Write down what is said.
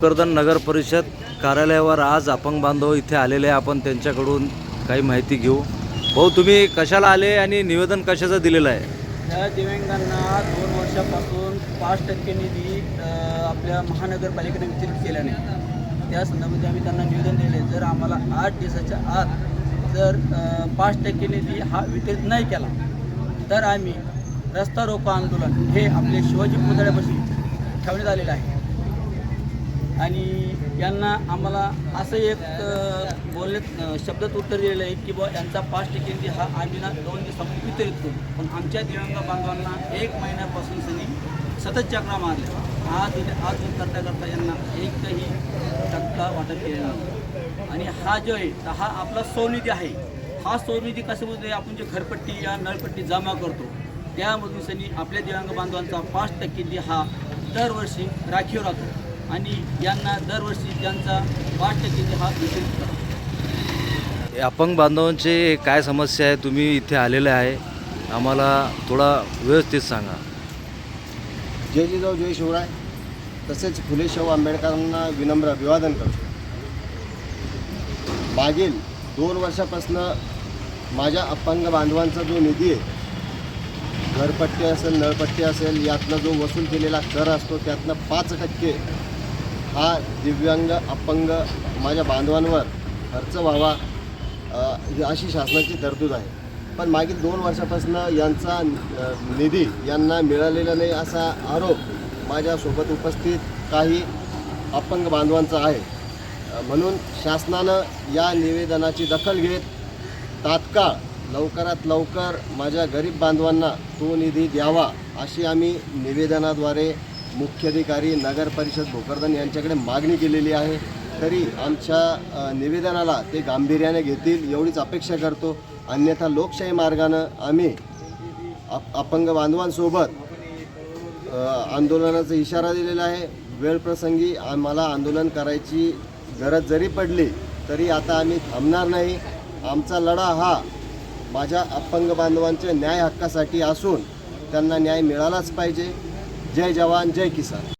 कर्दन नगर परिषद कार्यालयावर आज अपंग बांधव इथे आलेले आहे. आपण त्यांच्याकडून काही माहिती घेऊ. भाऊ तुम्ही कशाला आले आणि निवेदन कशाचं दिलेलं आहे? ह्या दिव्यांगांना दोन वर्षापासून पाच टक्के निधी अ, आपल्या महानगरपालिकेने वितरित केला नाही त्या संदर्भात आम्ही त्यांना निवेदन दिले जर आम्हाला आठ दिवसाच्या आत जर अ, पाच टक्के निधी हा वितरित नाही केला तर आम्ही रस्ता रोको आंदोलन हे आपले शिवाजी पुतळ्यापाशी ठेवण्यात आलेलं आहे. आणि यांना आम्हाला असं एक बोलण्यात शब्दात उत्तर दिलेलं आहे की बुवा यांचा पाच टक्के हा आम्ही ना दोन दिवसामध्ये वितरित करू पण आमच्या दिव्यांग बांधवांना एक महिन्यापासून सनी सतत चक्रा मारल्या आज आज करता करता यांना एकही टक्का वाटप केलेला नाही. आणि हा जो आहे तर हा आपला सोनिधी आहे. हा सोनिधी कशामध्ये आपण जे घरपट्टी या नळपट्टी जमा करतो त्यामधून सनी आपल्या दिव्यांग बांधवांचा पाच टक्के हा दरवर्षी राखीव राहतो आणि यांना दरवर्षी त्यांचा पाच टक्के हा वितरित हे अपंग बांधवांचे काय समस्या आहे? तुम्ही इथे आलेले आहे. आम्हाला थोडा व्यवस्थित सांगा. जय जिजाऊ जय शिवराय. तसेच फुले शाहू आंबेडकरांना विनम्र अभिवादन करतो. मागील दोन वर्षापासून माझ्या अपंग बांधवांचा जो निधी आहे घरपट्टी असेल नळपट्टी असेल यातनं जो वसूल केलेला कर असतो त्यातनं पाच टक्के हा दिव्यांग अपंग माझ्या बांधवांवर खर्च व्हावा अशी शासनाची तरतूद आहे. पण मागील दोन वर्षापासून यांचा निधी यांना मिळालेला नाही असा आरोप माझ्यासोबत उपस्थित काही अपंग बांधवांचा आहे. म्हणून शासनानं या निवेदनाची दखल घेत तात्काळ लवकरात लवकर माझ्या गरीब बांधवांना तो निधी द्यावा अशी आम्ही निवेदनाद्वारे मुख्याधिकारी नगर परिषद भोकरदन यांच्याकडे मागणी केलेली आहे. तरी आमच्या निवेदनाला ते गांभीर्याने घेतील एवढीच अपेक्षा करतो. अन्यथा लोकशाही मार्गानं आम्ही अप अपंग बांधवांसोबत आंदोलनाचा इशारा दिलेला आहे. वेळप्रसंगी आम्हाला आंदोलन करायची गरज जरी पडली तरी आता आम्ही थांबणार नाही. आमचा लढा हा माझ्या अपंग बांधवांच्या न्याय हक्कासाठी असून त्यांना न्याय मिळालाच पाहिजे. जय जवान जय किसान.